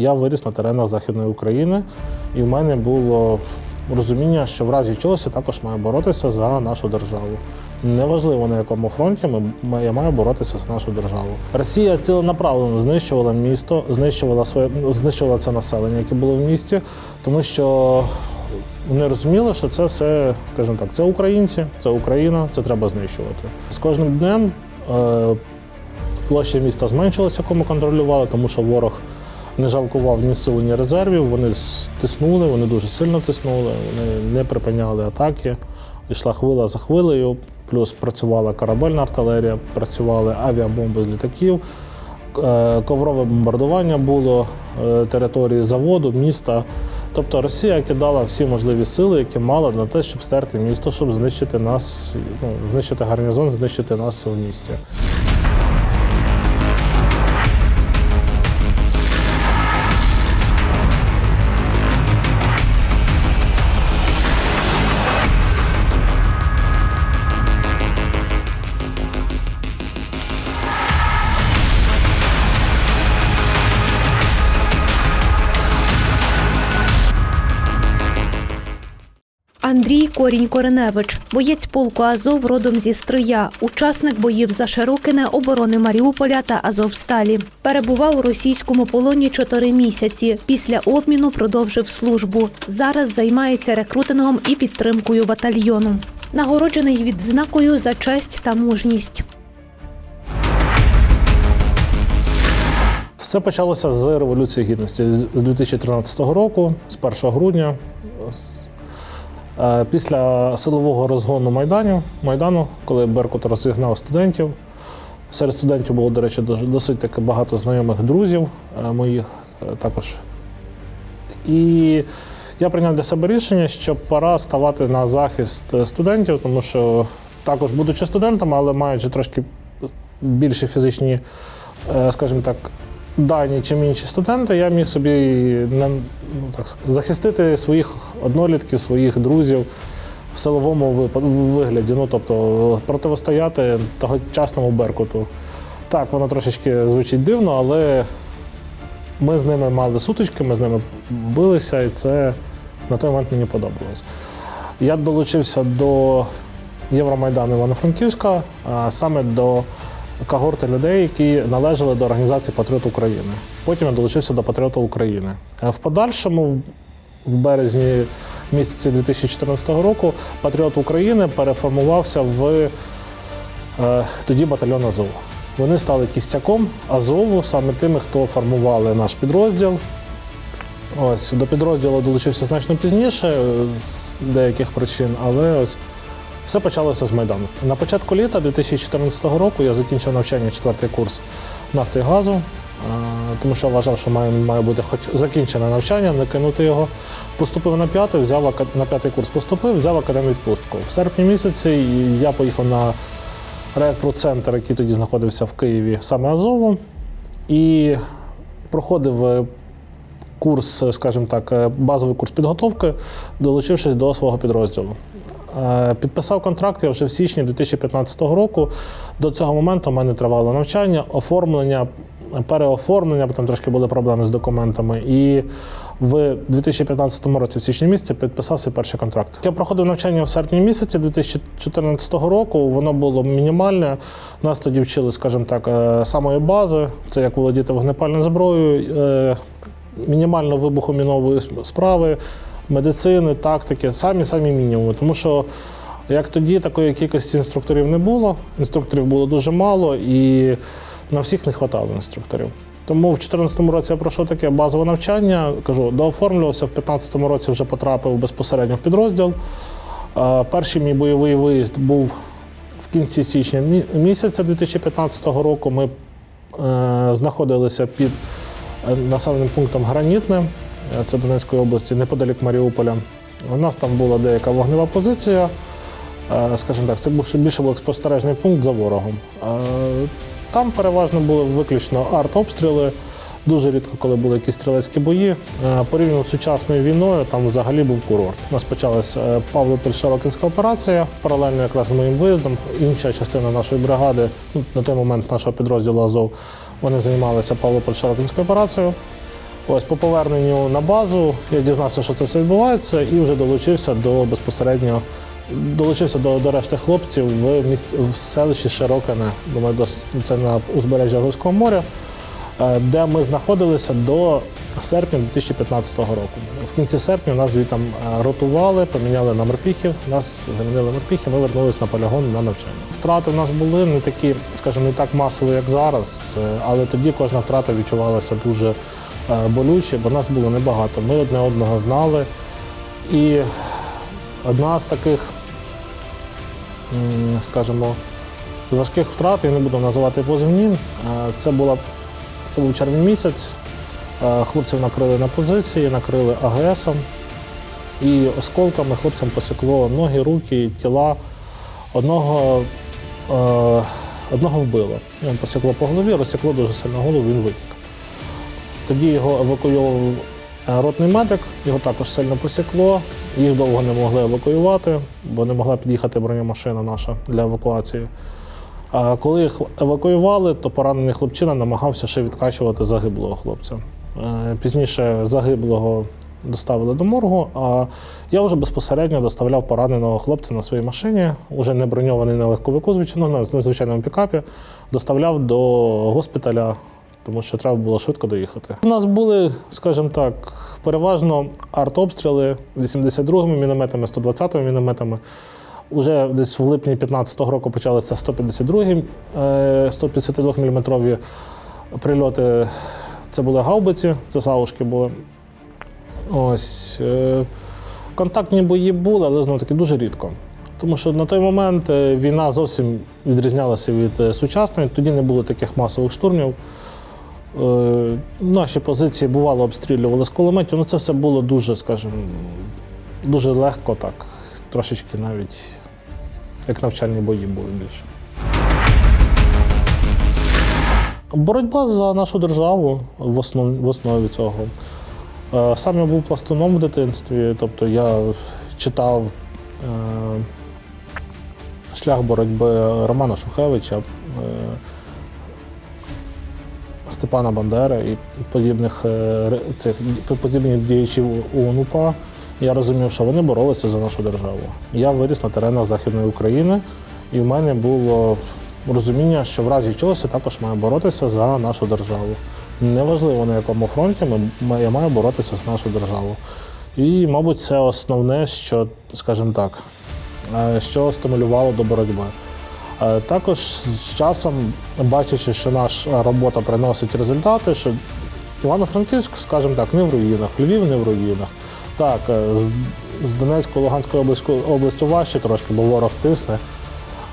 Я виріс на теренах Західної України, і в мене було розуміння, що в разі чогось я також маю боротися за нашу державу. Неважливо на якому фронті ми, я маю боротися за нашу державу. Росія ціленаправлено знищувала місто, знищувала своє знищувала це населення, яке було в місті, тому що вони розуміли, що це все, скажімо так, це українці, це Україна, це треба знищувати. З кожним днем е, площа міста зменшилася, яку ми контролювали, тому що ворог не жалкував ні сил, ні резервів. Вони тиснули, вони дуже сильно тиснули, вони не припиняли атаки. Йшла хвила за хвилею, плюс працювала корабельна артилерія, працювали авіабомби з літаків. Е, Коврове бомбардування було е, території заводу, міста. Тобто Росія кидала всі можливі сили, які мала на те, щоб стерти місто, щоб знищити нас, ну, знищити гарнізон, знищити нас в місті. Андрій Корінь Кореневич, боєць полку Азов родом зі Стрия, учасник боїв за Широкине, оборони Маріуполя та Азовсталі. Перебував у російському полоні чотири місяці. Після обміну продовжив службу. Зараз займається рекрутингом і підтримкою батальйону. Нагороджений відзнакою за честь та мужність. Все почалося з Революції Гідності з- з 2013 року, з 1 грудня. Е, Після силового розгону Майдану, Майдану, коли Беркут розігнав студентів. Серед студентів було, до речі, досить таки багато знайомих друзів е, моїх е, також. І я прийняв для себе рішення, що пора ставати на захист студентів, тому що також будучи студентом, але маючи трошки більші фізичні, скажімо так, дані, чим інші студенти, я міг собі ну, так, захистити своїх однолітків, своїх друзів в силовому вигляді. Ну, тобто противостояти тогочасному Беркуту. Так, воно трошечки звучить дивно, але ми з ними мали сутички, ми з ними билися, і це на той момент мені подобалось. Я долучився до Євромайдану Івано-Франківська, а саме до когорти людей, які належали до організації Патріот України. Потім я долучився до Патріота України. Е, В подальшому, в- березні місяці 2014 року, Патріот України переформувався в е, тоді батальйон Азов. Вони стали кістяком Азову, саме тими, хто формували наш підрозділ. Ось до підрозділу долучився значно пізніше е, з деяких причин, але ось все почалося з Майдану. На початку літа 2014 року я закінчив навчання четвертий курс нафти і газу, е, тому що вважав, що має, має бути хоч закінчене навчання, не кинути його. Поступив на п'ятий, взяв на п'ятий курс поступив, взяв академію відпустку. В серпні місяці я поїхав на рекрут-центр, який тоді знаходився в Києві, саме Азову, і проходив е, курс, скажімо так, е, базовий курс підготовки, долучившись до свого підрозділу. Е, Підписав контракт я вже в січні 2015 року. До цього моменту в мене тривало навчання, оформлення, переоформлення, бо там трошки були проблеми з документами. І в 2015 році, в січні місяці, підписав свій перший контракт. Я проходив навчання в серпні місяці 2014 року. Воно було мінімальне. Нас тоді вчили, скажімо так, е, самої бази, це як володіти вогнепальною зброєю, е, мінімально вибухомінової справи, медицини, тактики, самі самі мінімуми. Тому що як тоді такої кількості інструкторів не було, інструкторів було дуже мало і на всіх не вистачало інструкторів. Тому в 2014 році я пройшов таке базове навчання, кажу, дооформлювався, в 2015 році вже потрапив безпосередньо в підрозділ. Е, Перший мій бойовий виїзд був в кінці січня місяця 2015 року. Ми е, знаходилися під е, населеним пунктом Гранітне, це Донецької області, неподалік Маріуполя. У нас там була деяка вогнева позиція. Е, Скажімо так, це більше був спостережний пункт за ворогом. Е, Там переважно були виключно артобстріли. Дуже рідко, коли були якісь стрілецькі бої. Е, Порівняно з сучасною війною, там взагалі був курорт. У нас почалася е, Павлопіль-Широкінська операція, паралельно якраз з моїм виїздом. Інша частина нашої бригади, ну, на той момент нашого підрозділу Азов, вони займалися Павлопіль-Широкінською операцією. Ось по поверненню на базу я дізнався, що це все відбувається, і вже долучився до безпосередньо долучився до, до решти хлопців в міст в селищі Широкине. Думаю, це на узбережжі Азовського моря, е, де ми знаходилися до серпня 2015 року. В кінці серпня нас там е, ротували, поміняли на морпіхів, нас замінили морпіхи, ми вернулися на полігон на навчання. Втрати в нас були не такі, скажімо, не так масові, як зараз, е, але тоді кожна втрата відчувалася дуже болюче, бо нас було небагато. Ми одне одного знали. І одна з таких, скажімо, важких втрат, я не буду називати позивні, е, це, була, це був червень місяць. Е, Хлопців накрили на позиції, накрили АГСом. І осколками хлопцям посікло ноги, руки, тіла. Одного, е, одного вбило. Йому посікло по голові, розсікло дуже сильно голову, він витік. Тоді його евакуював ротний медик, його також сильно посікло. Їх довго не могли евакуювати, бо не могла під'їхати бронемашина наша для евакуації. А коли їх евакуювали, то поранений хлопчина намагався ще відкачувати загиблого хлопця. Е, Пізніше загиблого доставили до моргу, а я вже безпосередньо доставляв пораненого хлопця на своїй машині, уже не броньований на легковику, звичайно, на звичайному пікапі, доставляв до госпіталя, тому що треба було швидко доїхати. У нас були, скажімо так, переважно артобстріли 82-ми мінометами, 120-ми мінометами. Уже десь в липні 2015 року почалися 152 е, 152 мм прильоти. Це були гаубиці, це саушки були. Ось. е, Контактні бої були, але знову таки дуже рідко. Тому що на той момент е, війна зовсім відрізнялася від е, сучасної, тоді не було таких масових штурмів. Е, Наші позиції бувало обстрілювали з кулеметів, ну це все було дуже, скажімо, дуже легко, так, трошечки навіть як навчальні бої були більше. Боротьба за нашу державу в основі, в основі цього. Е, Сам я був пластуном в дитинстві, тобто я читав е, шлях боротьби Романа Шухевича, Степана Бандери і подібних, е, цих, подібних діячів ОУН-УПА. Я розумів, що вони боролися за нашу державу. Я виріс на теренах Західної України, і в мене було розуміння, що в разі чогось я також маю боротися за нашу державу. Неважливо на якому фронті я маю боротися за нашу державу. І, мабуть, це основне, що, скажімо так, е, що стимулювало до боротьби. Е, Також з часом, бачачи, що наша робота приносить результати, що Івано-Франківськ, скажімо так, не в руїнах, Львів не в руїнах. Так, е, з, з Донецькою, Луганською областю, важче трошки, бо ворог тисне.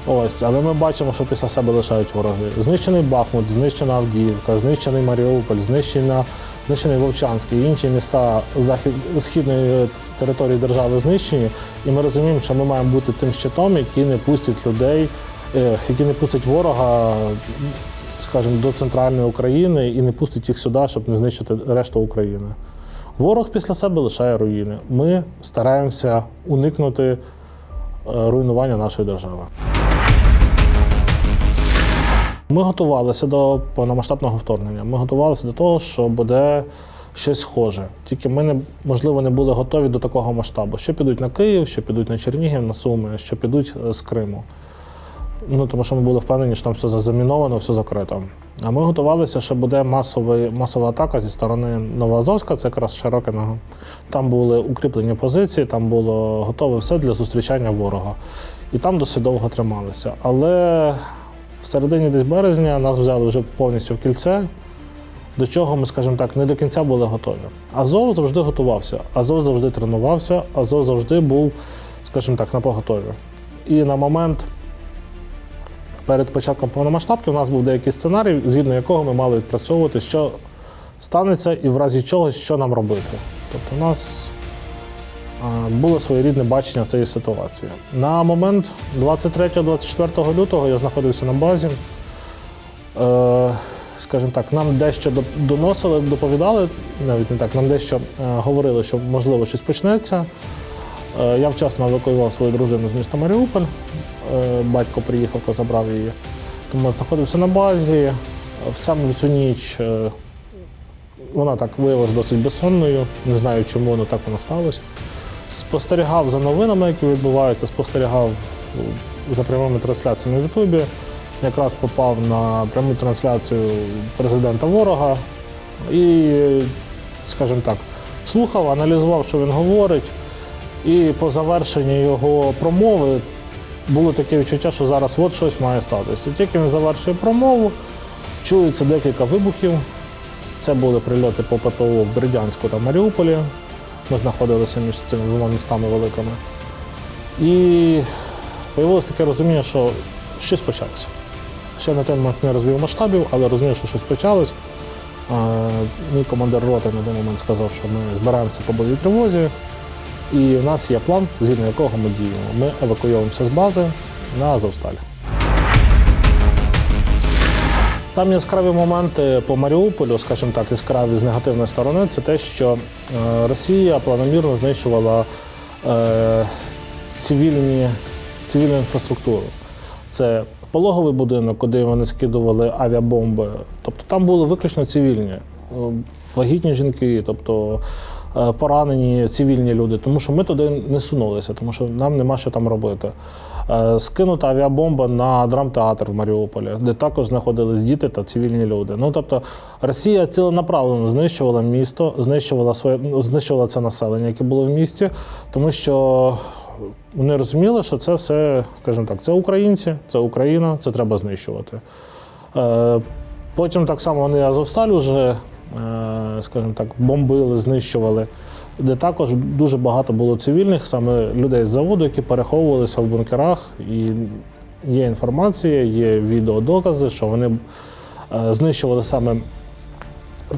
Ось, але ми бачимо, що після себе лишають вороги. Знищений Бахмут, знищена Авдіївка, знищений Маріуполь, знищена, знищений Вовчанськ і інші міста захід, східної території держави знищені. І ми розуміємо, що ми маємо бути тим щитом, який не пустить людей, який не пустить ворога, скажімо, до центральної України і не пустить їх сюди, щоб не знищити решту України. Ворог після себе лишає руїни. Ми стараємося уникнути е, руйнування нашої держави. Ми готувалися до повномасштабного вторгнення. Ми готувалися до того, що буде щось схоже. Тільки ми не можливо не були готові до такого масштабу. Що підуть на Київ, що підуть на Чернігів, на Суми, що підуть е, з Криму. Ну тому що ми були впевнені, що там все заміновано, все закрито. А ми готувалися, що буде масовий, масова атака зі сторони Новоазовська, це якраз Широкиного. Там були укріплені позиції, там було готове все для зустрічання ворога. І там досить довго трималися. Але в середині десь березня нас взяли вже повністю в кільце, до чого ми, скажімо так, не до кінця були готові. Азов завжди готувався, Азов завжди тренувався, Азов завжди був, скажімо так, на поготові. І на момент перед початком повномасштабки у нас був деякий сценарій, згідно якого ми мали відпрацьовувати, що станеться і в разі чогось, що нам робити. Тобто у нас було своєрідне бачення цієї ситуації. На момент 23-24 лютого я знаходився на базі. Е, скажімо так, нам дещо доносили, доповідали, навіть не так, нам дещо е, говорили, що можливо щось почнеться. Е, Я вчасно евакуював свою дружину з міста Маріуполь. Е, Батько приїхав та забрав її. Тому знаходився на базі. Саме в цю ніч е, вона так виявилася досить безсонною. Не знаю, чому воно так воно сталося. Спостерігав за новинами, які відбуваються, спостерігав е, за прямими трансляціями в Ютубі. Якраз попав на пряму трансляцію президента ворога і, скажімо так, слухав, аналізував, що він говорить. І по завершенні його промови було таке відчуття, що зараз от щось має статися. Тільки він завершує промову, чується декілька вибухів. Це були прильоти по ППО в Бердянську та Маріуполі. Ми знаходилися між цими двома містами великими. І з'явилося таке розуміння, що щось почалося. Ще на той момент не розвів масштабів, але розумів, що щось почалось. Мій командир роти на той момент сказав, що ми збираємося по бойовій тривозі. І в нас є план, згідно якого ми діємо. Ми евакуюємося з бази на Азовсталь. Там яскраві моменти по Маріуполю, скажімо так, яскраві з негативної сторони, це те, що е, Росія планомірно знищувала е, цивільні, цивільну інфраструктуру. Це пологовий будинок, куди вони скидували авіабомби. Тобто там були виключно цивільні, е, вагітні жінки, тобто поранені цивільні люди, тому що ми туди не сунулися, тому що нам нема що там робити. Е, Скинута авіабомба на драмтеатр в Маріуполі, де також знаходились діти та цивільні люди. Ну тобто Росія ціленаправлено знищувала місто, знищувала своє ну, знищувала це населення, яке було в місті, тому що вони розуміли, що це все, скажімо так, це українці, це Україна, це треба знищувати. Е, Потім так само вони Азовсталь вже, е, скажімо так, бомбили, знищували, де також дуже багато було цивільних, саме людей з заводу, які переховувалися в бункерах. І є інформація, є відеодокази, що вони е, знищували саме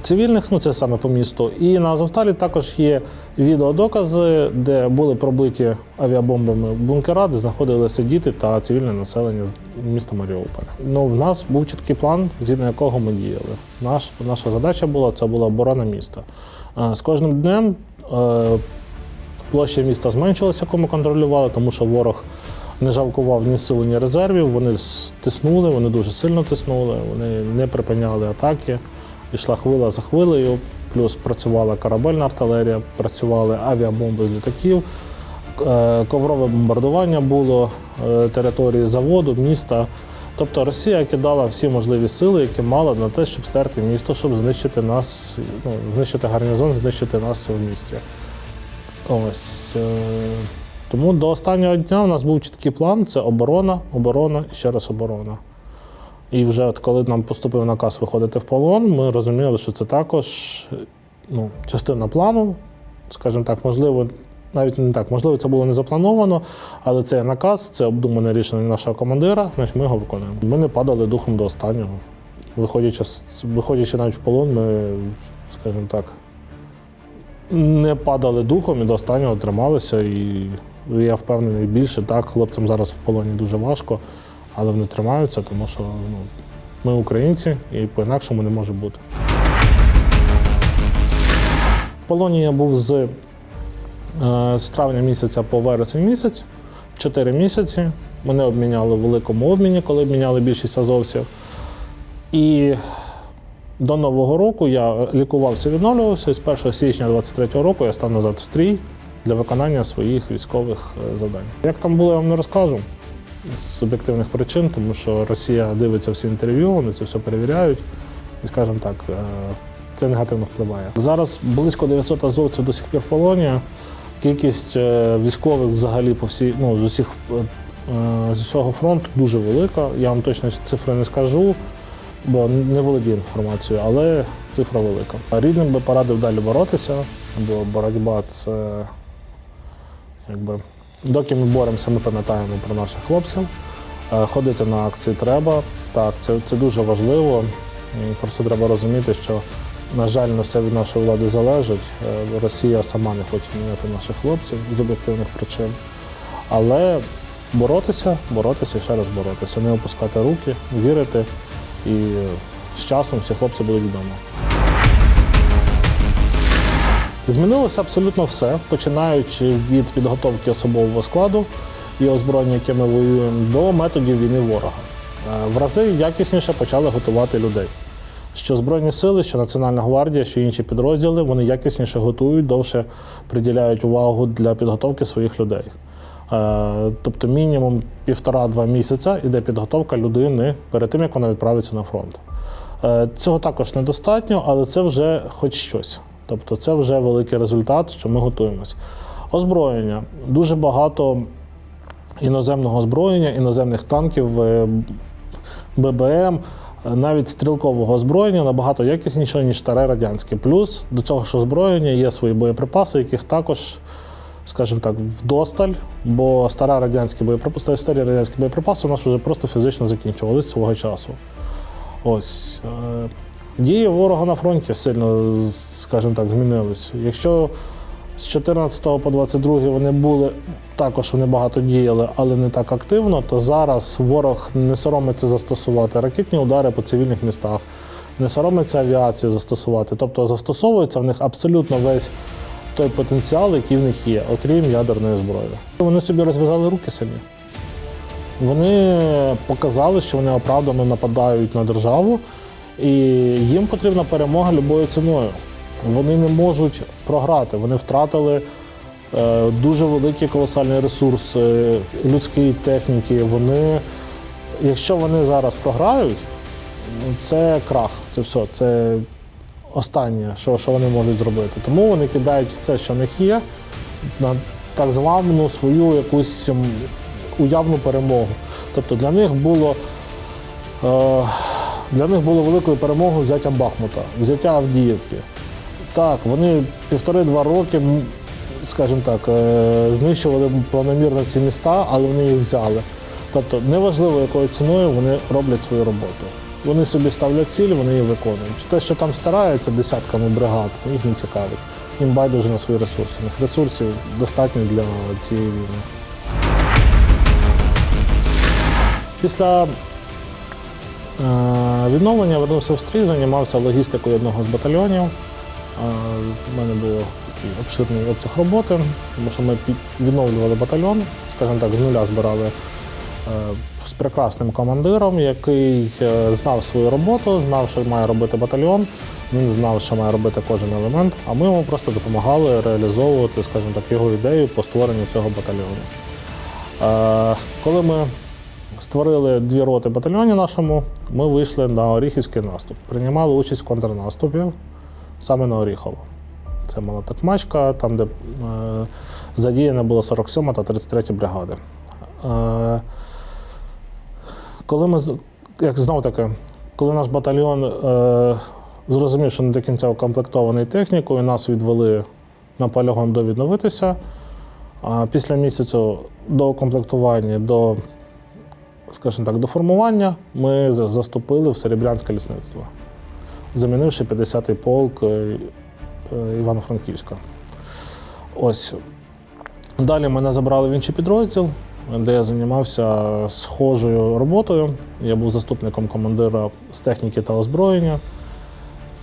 цивільних, ну це саме по місту. І на Азовсталі також є відеодокази, де були пробиті авіабомбами бункера, де знаходилися діти та цивільне населення міста Маріуполя. Ну, в нас був чіткий план, згідно якого ми діяли. Наш, наша задача була це була оборона міста. Е, З кожним днем е, площа міста зменшилася, яку ми контролювали, тому що ворог не жалкував ні сил, ні резервів. Вони тиснули, вони дуже сильно тиснули, вони не припиняли атаки. Йшла хвила за хвилею, плюс працювала корабельна артилерія, працювали авіабомби з літаків, е, коврове бомбардування було е, території заводу, міста. Тобто Росія кидала всі можливі сили, які мала на те, щоб стерти місто, щоб знищити нас, ну, знищити гарнізон, знищити нас в місті. Ось. е, Тому до останнього дня у нас був чіткий план: це оборона, оборона і ще раз оборона. І вже от коли нам поступив наказ виходити в полон, ми розуміли, що це також ну, частина плану, скажімо так, можливо, навіть не так, можливо, це було не заплановано, але це наказ, це обдумане рішення нашого командира, значить ми його виконуємо. Ми не падали духом до останнього. Виходячи, виходячи навіть в полон, ми, скажімо так, не падали духом і до останнього трималися. І я впевнений більше, так, хлопцям зараз в полоні дуже важко, але вони тримаються, тому що ну, ми українці і по-інакшому не може бути. В полоні я був з, е, з травня місяця по вересень місяць, 4 місяці. Мене обміняли в великому обміні, коли обміняли більшість азовців. І до Нового року я лікувався, відновлювався, і з 1 січня 23-го року я став назад в стрій для виконання своїх військових е, завдань. Як там було, я вам не розкажу з суб'єктивних причин, тому що Росія дивиться всі інтерв'ю, вони це все перевіряють. І, скажімо так, е, це негативно впливає. Зараз близько 900 азовців до сих пір в полоні. Кількість е, військових взагалі по всій, ну, з усіх е, з усього фронту дуже велика. Я вам точно цифри не скажу, бо не володію інформацією, але цифра велика. Рідним би порадив далі боротися, бо боротьба це якби. Доки ми боремося, ми пам'ятаємо про наших хлопців. Е, Ходити на акції треба. Так, це, це дуже важливо. Просто треба розуміти, що, на жаль, не все від нашої влади залежить. Е, Росія сама не хоче міняти наших хлопців з об'єктивних причин. Але боротися, боротися і ще раз боротися, не опускати руки, вірити, і з часом всі хлопці будуть вдома. Змінилося абсолютно все, починаючи від підготовки особового складу і озброєння, яке ми воюємо, до методів війни ворога. Е, В рази якісніше почали готувати людей. що Збройні сили, що Національна гвардія, що інші підрозділи вони якісніше готують, довше приділяють увагу для підготовки своїх людей. Е, Тобто мінімум півтора-два місяця іде підготовка людини перед тим, як вона відправиться на фронт. Е, Цього також недостатньо, але це вже хоч щось. Тобто це вже великий результат, що ми готуємось. Озброєння. Дуже багато іноземного озброєння, іноземних танків, е, ББМ, е, навіть стрілкового озброєння набагато якіснішого, ніж старе радянське. Плюс до цього ж озброєння є свої боєприпаси, яких також, скажімо так, вдосталь, бо стара радянські боєприпаси, старі радянські боєприпаси у нас вже просто фізично закінчувалися свого часу. Ось. Дії ворога на фронті сильно, скажімо так, змінились. Якщо з 14 по 22 вони були, також вони багато діяли, але не так активно, то зараз ворог не соромиться застосувати ракетні удари по цивільних містах, не соромиться авіацію застосувати. Тобто застосовується в них абсолютно весь той потенціал, який в них є, окрім ядерної зброї. Вони собі розв'язали руки самі. Вони показали, що вони оправдано нападають на державу, і їм потрібна перемога любою ціною. Вони не можуть програти. Вони втратили е, дуже великий колосальний ресурс людської техніки. Вони, якщо вони зараз програють, це крах, це все. Це останнє, що, що вони можуть зробити. Тому вони кидають все, що в них є, на так звану свою якусь уявну перемогу. Тобто для них було. Е, для них було великою перемогою взяття Бахмута, взяття Авдіївки. Так, вони півтори-два роки, скажімо так, е, знищували планомірно ці міста, але вони їх взяли. Тобто, неважливо, якою ціною вони роблять свою роботу. Вони собі ставлять цілі, вони її виконують. Те, що там стараються десятками бригад, їх не цікавить. Їм байдуже на свої ресурси. Ресурсів достатньо для цієї війни. Після відновлення вернувся в стрій, займався логістикою одного з батальйонів. Е, У мене був обширний обсяг роботи, тому що ми відновлювали батальйон, скажімо так, з нуля збирали е, з прекрасним командиром, який е, знав свою роботу, знав, що має робити батальйон. Він знав, що має робити кожен елемент, а ми йому просто допомагали реалізовувати, скажімо так, його ідею по створенню цього батальйону. Е, Коли ми створили дві роти батальйоні нашому, ми вийшли на Оріхівський наступ. Приймали участь в контрнаступі саме на Оріхово. Це мала Токмачка, там, де е, задіяна була 47 та 33 бригади. Е, коли ми, як знову таки, коли наш батальйон е, зрозумів, що не до кінця укомплектований технікою, нас відвели на полігон довідновитися. Після місяцю до укомплектування, до, скажімо так, до формування ми заступили в Серебрянське лісництво, замінивши 50-й полк е, е, Івано-Франківська. Ось. Далі мене забрали в інший підрозділ, де я займався схожою роботою. Я був заступником командира з техніки та озброєння.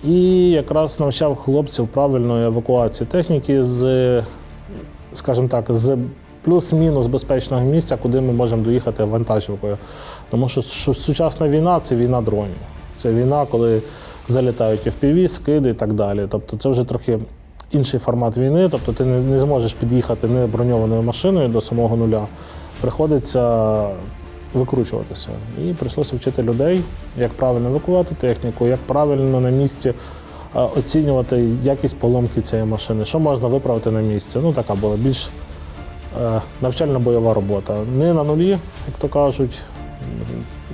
І якраз навчав хлопців правильної евакуації техніки з, скажімо так, з плюс-мінус безпечного місця, куди ми можемо доїхати вантажівкою. Тому що сучасна війна це війна дронів. Це війна, коли залітають FPV, скиди і так далі. Тобто це вже трохи інший формат війни. Тобто ти не, зможеш під'їхати не броньованою машиною до самого нуля. Приходиться викручуватися. І прийшлося вчити людей, як правильно евакувати техніку, як правильно на місці е, оцінювати якість поломки цієї машини, що можна виправити на місці. Ну, така була більш навчально-бойова робота. Не на нулі, як то кажуть,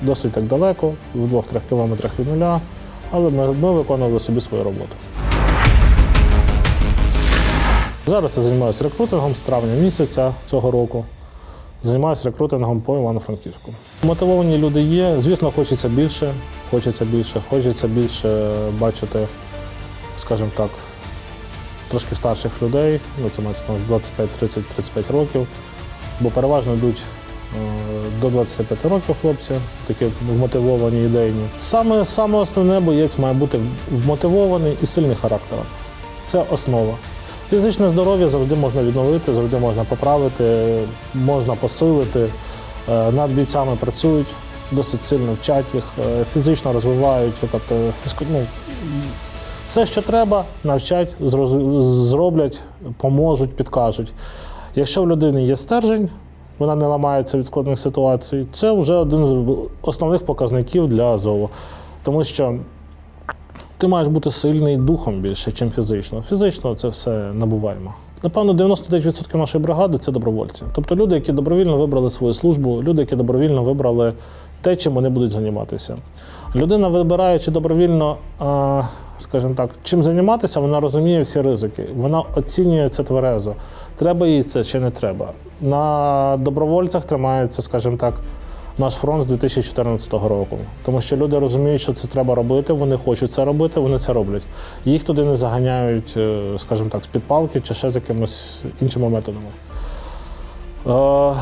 досить так далеко, в 2-3 кілометрах від нуля, але ми, ми виконували собі свою роботу. Зараз я займаюся рекрутингом з травня місяця цього року. Займаюся рекрутингом по Івано-Франківську. Мотивовані люди є. Звісно, хочеться більше, хочеться більше, хочеться більше бачити, скажімо так, трошки старших людей. Ну, це мається на 25, 30, 35 років. Бо переважно йдуть е, до 25 років хлопці, такі вмотивовані ідейні. Саме, саме основне боєць має бути вмотивований і сильний характером. Це основа. Фізичне здоров'я завжди можна відновити, завжди можна поправити, можна посилити. Е, Над бійцями працюють, досить сильно вчать їх, е, фізично розвивають. Тобто, ну, все, що треба, навчать, зроблять, поможуть, підкажуть. Якщо в людини є стержень, вона не ламається від складних ситуацій, це вже один з основних показників для Азову. Тому що ти маєш бути сильний духом більше, ніж фізично. Фізично це все набуваємо. Напевно, 99% нашої бригади це добровольці. Тобто люди, які добровільно вибрали свою службу, люди, які добровільно вибрали те, чим вони будуть займатися. Людина, вибираючи добровільно, скажімо так, чим займатися, вона розуміє всі ризики. Вона оцінює це тверезо. Треба їй це чи не треба. На добровольцях тримається, скажімо так, наш фронт з 2014 року. Тому що люди розуміють, що це треба робити, вони хочуть це робити, вони це роблять. Їх туди не заганяють, е, скажімо так, з-під палки чи ще з якимись іншими методами. Е,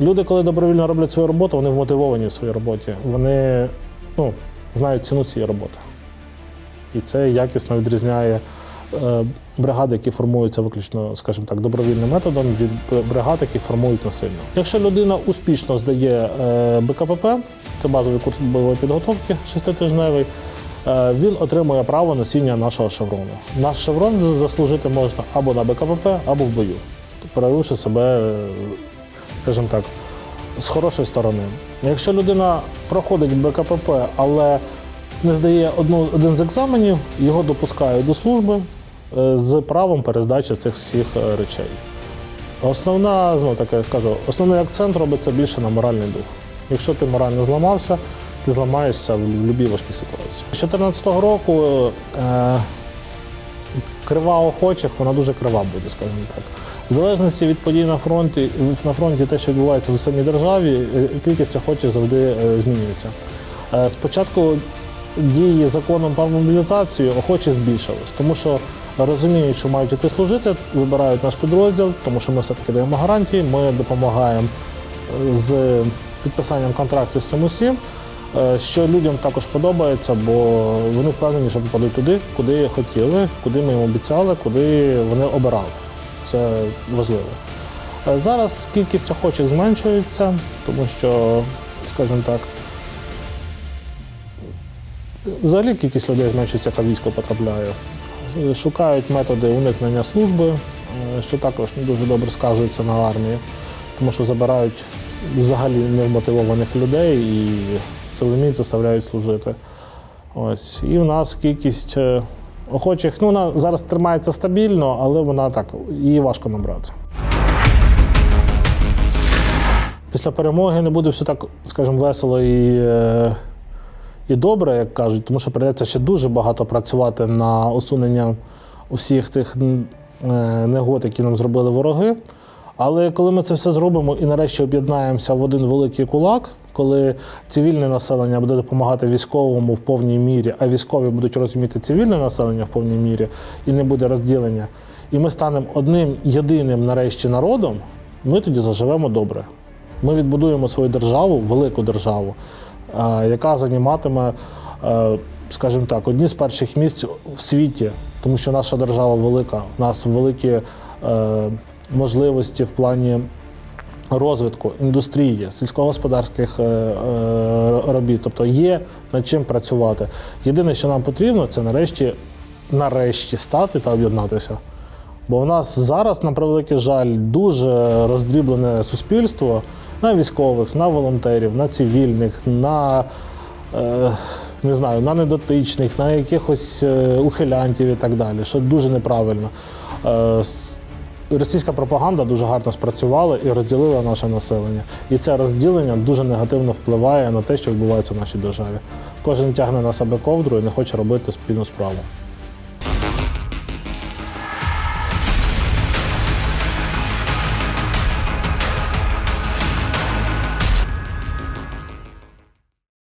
Люди, коли добровільно роблять свою роботу, вони вмотивовані в своїй роботі. Вони ну, знають ціну цієї роботи. І це якісно відрізняє е, бригади, які формуються виключно, скажімо так, добровільним методом від бригад, які формують насильно. Якщо людина успішно здає е, БКПП, це базовий курс бойової підготовки шеститижневий, е, він отримує право носіння нашого шеврону. Наш шеврон заслужити можна або на БКПП, або в бою, проявивши себе, скажімо так, з хорошої сторони. Якщо людина проходить БКПП, але не здає одну, один з екзаменів, його допускають до служби е, з правом перездачі цих всіх е, речей. Основна, знову таки я кажу, основний акцент робиться більше на моральний дух. Якщо ти морально зламався, ти зламаєшся в будь-якій ситуації. З 2014 року е, крива охочих, вона дуже крива буде, скажімо так. В залежності від подій на фронті, на фронті те, що відбувається в самій державі, е, кількість охочих завжди е, змінюється. Е, Спочатку дії законом про мобілізацію охочі збільшились, тому що розуміють, що мають іти служити, вибирають наш підрозділ, тому що ми все-таки даємо гарантії, ми допомагаємо з підписанням контрактів з цим усім, що людям також подобається, бо вони впевнені, що попадуть туди, куди хотіли, куди ми їм обіцяли, куди вони обирали. Це важливо. Е, Зараз кількість охочих зменшується, тому що, скажімо так, взагалі кількість людей зменшується, яка військо потрапляє. Е, Шукають методи уникнення служби, е, що також не дуже добре сказується на армії, тому що забирають взагалі невмотивованих людей і силоміць заставляють служити. Ось. І в нас кількість е, охочих, ну вона зараз тримається стабільно, але вона так, її важко набрати. Після перемоги не буде все так, скажімо, весело і, е, і добре, як кажуть, тому що прийдеться ще дуже багато працювати на усунення усіх цих е, негод, які нам зробили вороги. Але коли ми це все зробимо і нарешті об'єднаємося в один великий кулак, коли цивільне населення буде допомагати військовому в повній мірі, а військові будуть розуміти цивільне населення в повній мірі, і не буде розділення, і ми станемо одним єдиним нарешті народом, ми тоді заживемо добре. Ми відбудуємо свою державу, велику державу, е, яка займатиме, е, скажімо так, одні з перших місць в світі, тому що наша держава велика, у нас великі е, можливості в плані розвитку індустрії, сільськогосподарських е, е, робіт. Тобто є над чим працювати. Єдине, що нам потрібно, це нарешті, нарешті стати та об'єднатися. Бо в нас зараз, на превеликий жаль, дуже роздріблене суспільство на військових, на волонтерів, на цивільних, на е, не знаю, на недотичних, на якихось е, ухилянтів і так далі, що дуже неправильно. Е, Російська пропаганда дуже гарно спрацювала і розділила наше населення. І це розділення дуже негативно впливає на те, що відбувається в нашій державі. Кожен тягне на себе ковдру і не хоче робити спільну справу.